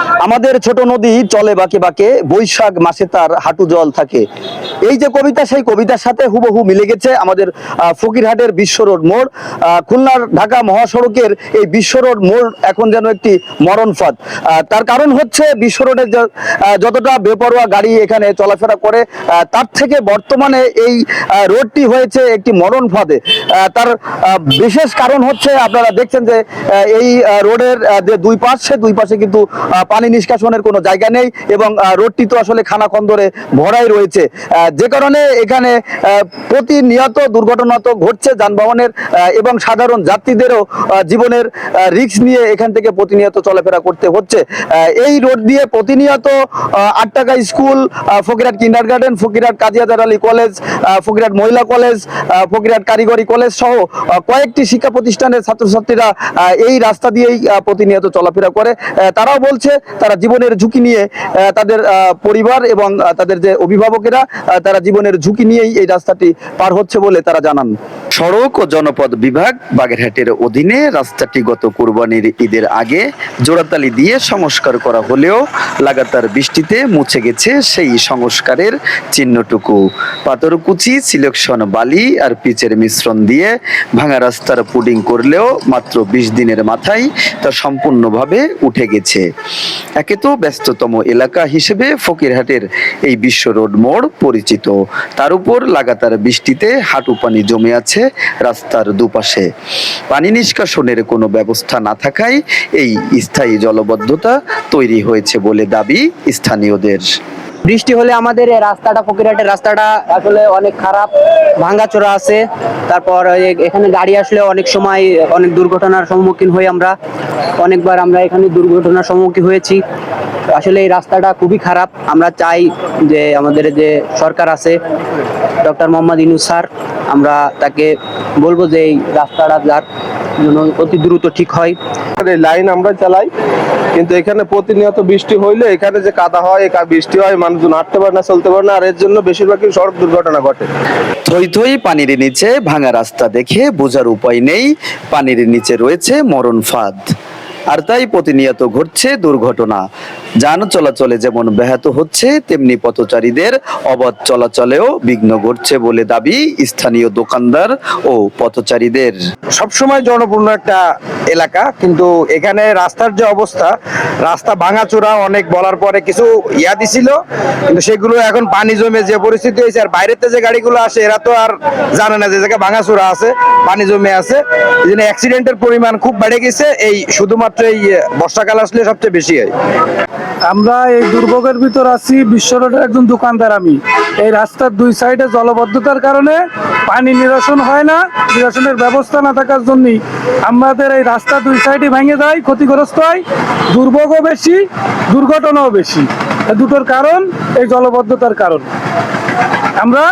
Come on, আমাদের ছোট নদী চলে বাঁকে বাঁকে, বৈশাখ মাসে তার হাঁটু জল থাকে। এই যে কবিতা, সেই কবিতার সাথে হুবহু মিলে গেছে আমাদের ফকিরহাটের বিশ্ব রোড মোড়। খুলনার ঢাকা মহাসড়কের এই বিশ্ব রোড মোড় এখন যেন একটি মরণ ফাঁদ তার কারণ হচ্ছে বিশ্ব রোডের যতটা বেপরোয়া গাড়ি এখানে চলাফেরা করে তার থেকে বর্তমানে এই রোডটি হয়েছে একটি মরণ ফাঁদে তার বিশেষ কারণ হচ্ছে আপনারা দেখছেন যে এই রোডের যে দুই পাশে দুই পাশে কিন্তু পানি নিষ্কাশনের কোনো জায়গা নেই এবং রোডটি তো আসলে খানা খন্দরে ভরাই রয়েছে। যে কারণে এখানে প্রতিনিয়ত দুর্ঘটনা তো ঘটছে যানবাহনের এবং সাধারণ যাত্রীদেরও জীবনের রিস্ক নিয়ে এখান থেকে প্রতিনিয়ত চলাফেরা করতে হচ্ছে। এই রোড দিয়ে প্রতিনিয়ত আট টাকা স্কুল আহ, Fakirhat kindergarten Fakirhat Kaziadar Ali college আহ, ফকিরহাট মহিলা কলেজ ফকিরহাট কারিগরি কলেজ সহ কয়েকটি শিক্ষা প্রতিষ্ঠানের ছাত্রছাত্রীরা এই রাস্তা দিয়েই প্রতিনিয়ত চলাফেরা করে। তারাও বলছে তারা জীবনের ঝুঁকি নিয়ে তাদের পরিবার এবং তাদের যে অভিভাবকেরা তারা জীবনের ঝুঁকি নিয়েই এই রাস্তাটি পার হচ্ছে বলে তারা জানান। সড়ক ও জনপদ বিভাগ বাগেরহাটের অধীনে রাস্তাটি গত কুরবানির ঈদের আগে জোড়াতালি দিয়ে সংস্কার করা হলেও লাগাতার বৃষ্টিতে মুছে গেছে সেই সংস্কারের চিহ্নটুকু। পাথরকুচি, সিলেকশন বালি আর পিচের মিশ্রণ দিয়ে ভাঙা রাস্তার পুডিং করলেও মাত্র বিশ দিনের মাথায় তা সম্পূর্ণভাবে উঠে গেছে। একে তো ব্যস্ততম এলাকা হিসেবে ফকিরহাটের এই বিশ্ব রোড মোড় পরিচিত। তার উপর লাগাতার বৃষ্টিতে হাঁটু পানি জমে আছে রাস্তার দুপাশে। পানি নিষ্কাশনের কোনো ব্যবস্থা না থাকায় এই স্থায়ী জলবদ্ধতা তৈরি হয়েছে বলে দাবি স্থানীয়দের। বৃষ্টি হলে আমাদের রাস্তাটা, ফকিরহাটের রাস্তাটা আসলে অনেক খারাপ। ভাঙ্গাচোরা আছে। তারপর এখানে গাড়ি আসলে অনেক সময় অনেক দুর্ঘটনার সম্মুখীন হই আমরা। অনেকবার আমরা এখানে দুর্ঘটনার সম্মুখীন হয়েছি। আসলে এই রাস্তাটা খুবই খারাপ। আমরা চাই যে আমাদের যে সরকার আছে ডক্টর মোহাম্মদ ইনু স্যার আমরা তাকে বলব যে এই রাস্তাটা যার জন্য অতি দ্রুত ঠিক হয়। এই লাইন আমরা চালাই কিন্তু এখানে প্রতিনিয়ত বৃষ্টি হইলে এখানে যে কাদা হয় এই কা- বৃষ্টি হয় মানুষজন হাঁটতে পারে না চলতে পারে না আর এর জন্য বেশিরভাগই সড়ক দুর্ঘটনা ঘটে। থই থই পানির নিচে ভাঙা রাস্তা দেখে বোঝার উপায় নেই পানির নিচে রয়েছে মরণ ফাঁদ। আর তাই প্রতিনিয়ত ঘটছে দুর্ঘটনা। যান চলাচলে যেমন ব্যাহত হচ্ছে, তেমনি পথচারীদের অবাধ চলাচলেও বিঘ্ন ঘটছে বলে দাবি স্থানীয় দোকানদার ও পথচারীদের। সবসময় জনপূর্ণ একটা এলাকা, কিন্তু এখানে রাস্তার যে অবস্থা, রাস্তা ভাঙাচোরা, অনেক বলার পরে কিছু ইয়া দিছিল, কিন্তু সেগুলো এখন পানি জমে যে পরিস্থিতি হয়েছে, আর বাইরেতে যে গাড়িগুলো আসে, এরা তো আর জানে না যে জায়গায় ভাঙাচোরা আছে, পানি জমে আছে। এই জন্য অ্যাক্সিডেন্টের পরিমাণ খুব বেড়ে গেছে। এই শুধুমাত্র এই বর্ষাকাল আসলে সবচেয়ে বেশি হয়। আমরা এই দুর্ভোগের ভিতর আছি বিশ্ব রোডের একজন দোকানদার আমি। এই রাস্তার দুই সাইডে জলবদ্ধতার কারণে পানি নিরসন হয় না, নিরসনের ব্যবস্থা না থাকার জন্যই আমাদের এই রাস্তা দুই সাইডে ভেঙে যায়, ক্ষতিগ্রস্ত হয়, দুর্ভোগও বেশি, দুর্ঘটনাও বেশি। দুটোর কারণ, এই জলবদ্ধতার কারণ। আমরা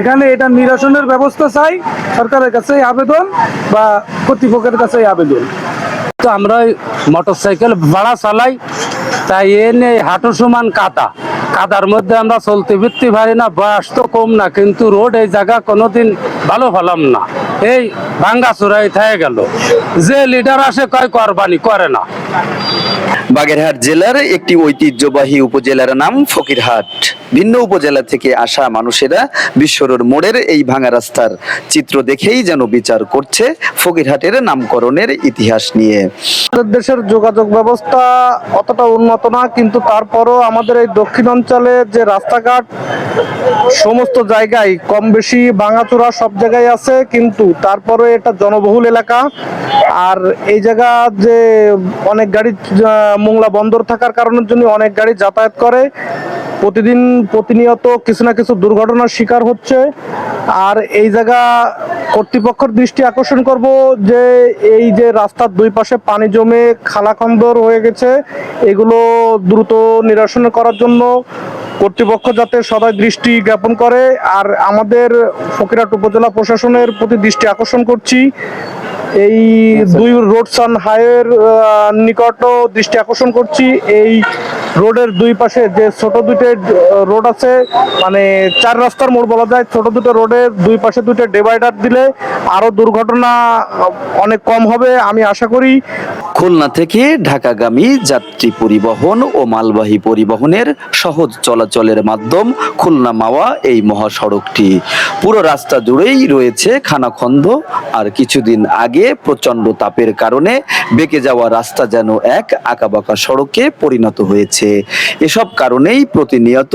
এখানে এটা নিরসনের ব্যবস্থা চাই, সরকারের কাছে আবেদন বা কর্তৃপক্ষের কাছে আবেদন। তো আমরা মোটর সাইকেল ভাড়া চালাই, তাই এনে হাঁটু সমান কাদা। কাদার মধ্যে আমরা চলতে ফিরতে পারি না, বয়স তো কম না, কিন্তু রোড এই জায়গা কোনোদিন ভালো হলাম না। এই ভাঙ্গা চুরাই থেকে গেল। যে লিডার আসে কয় কোরবানি করে না। বাগেরহাট জেলার একটি ঐতিহ্যবাহী উপজেলার নাম ফকিরহাট। ভিন্ন উপজেলা থেকে আসা মানুষেরা বিশ্বরোড মোড়ের এই ভাঙা রাস্তার চিত্র দেখেই যেন বিচার করছে ফকিরহাটের নামকরণের ইতিহাস নিয়ে। আমাদের দেশের যোগাযোগ ব্যবস্থা অতটা উন্নত না, কিন্তু তারপরও আমাদের এই দক্ষিণ অঞ্চলে যে রাস্তাঘাট, সমস্ত জায়গায় কম বেশি ভাঙাচোরা সব জায়গায় আছে, কিন্তু তারপরে এটা জনবহুল এলাকা। আর এই জায়গা যে অনেক গাড়ি মোংলা বন্দর থাকার কারণের জন্য অনেক গাড়ি যাতায়াত করে। প্রতিদিন প্রতিনিয়ত কিছু না কিছু দুর্ঘটনার শিকার হচ্ছে। আর এই জায়গা কর্তৃপক্ষের দৃষ্টি আকর্ষণ করব যে এই যে রাস্তার দুই পাশে পানি জমে খালাখন্দর হয়ে গেছে এগুলো দ্রুত নিরসন করার জন্য কর্তৃপক্ষ যাতে সদয় দৃষ্টি জ্ঞাপন করে। আর আমাদের ফকিরহাট উপজেলা প্রশাসনের প্রতি দৃষ্টি আকর্ষণ করছি। এই দুই রোড সান হাইওয়ের নিকটও দৃষ্টি আকর্ষণ করছি। এই রোডের দুই পাশে যে ছোট দুটো রোড আছে মানে চার রাস্তার মোড় বলা যায়, ছোট দুটো রোডের দুই পাশে দুটো ডিভাইডার দিলে আরও দুর্ঘটনা অনেক কম হবে, আমি আশা করি। খুলনা থেকে ঢাকাগামী যাত্রী পরিবহন ও মালবাহী পরিবহনের সহজ চলাচলের মাধ্যম খুলনা মাওয়া এই মহাসড়কটি। পুরো রাস্তা জুড়েই রয়েছে খানাখন্দ, আর কিছুদিন আগে প্রচণ্ড তাপের কারণে বেঁকে যাওয়া রাস্তা যেন এক আঁকাবাঁকা সড়কে পরিণত হয়েছে। এসব কারণেই প্রতিনিয়ত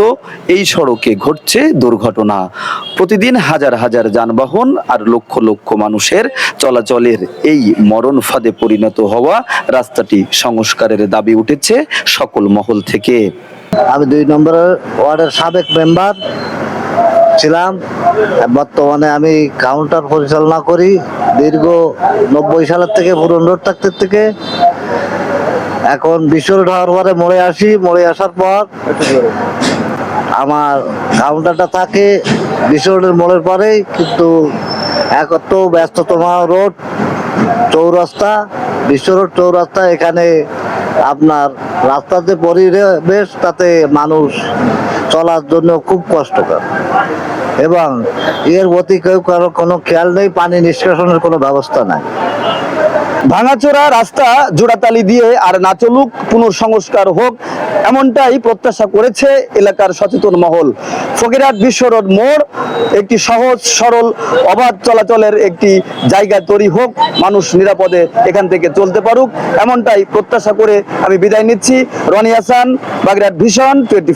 এই সড়কে ঘটছে দুর্ঘটনা। প্রতিদিন হাজার হাজার যানবাহন আর লক্ষ লক্ষ মানুষের চলাচলের এই মরণ ফাঁদে পরিণত হওয়া রাস্তাটি সংস্কারের দাবি উঠেছে সকল মহল থেকে। আমি দুই নম্বরের ওয়ার্ডের সাবেক মেম্বার ছিলাম। বর্তমানে আমি কাউন্টার পরিচালনা করি। দীর্ঘ নব্বই সালের থেকে পুরন রোড থাকতে থেকে এখন বিশ্ব রোড হওয়ার পরে মোড়ে আসি, মোড়ে আসার পর আমার কাউন্টারটা থাকে বিশ্ব রোডের মোড়ের পরেই, কিন্তু এক তো ব্যস্ততম রোড, চৌরাস্তা বিশ্ব রোড চৌরাস্তা, এখানে আপনার রাস্তার যে পরিবেশ, তাতে মানুষ চলার জন্য খুব কষ্টকর। এবং এর প্রতি কেউ কারও কোনো খেয়াল নেই, পানি নিষ্কাশনের কোনো ব্যবস্থা নাই। ভাঙাচোরা রাস্তা জোড়াতালি দিয়ে আর না চলুক পুনর্সংস্কার হোক, এমনটাই প্রত্যাশা করেছে এলাকার সচেতন মহল। ফকিরহাট বিশ্ব রোড মোড়, একটি সহজ, সরল, অবাধ চলাচলের একটি জায়গা তৈরি হোক, মানুষ নিরাপদে এখান থেকে চলতে পারুক, এমনটাই প্রত্যাশা করে আমি বিদায় নিচ্ছি। Roni Hasan, Bagerhat vision, twenty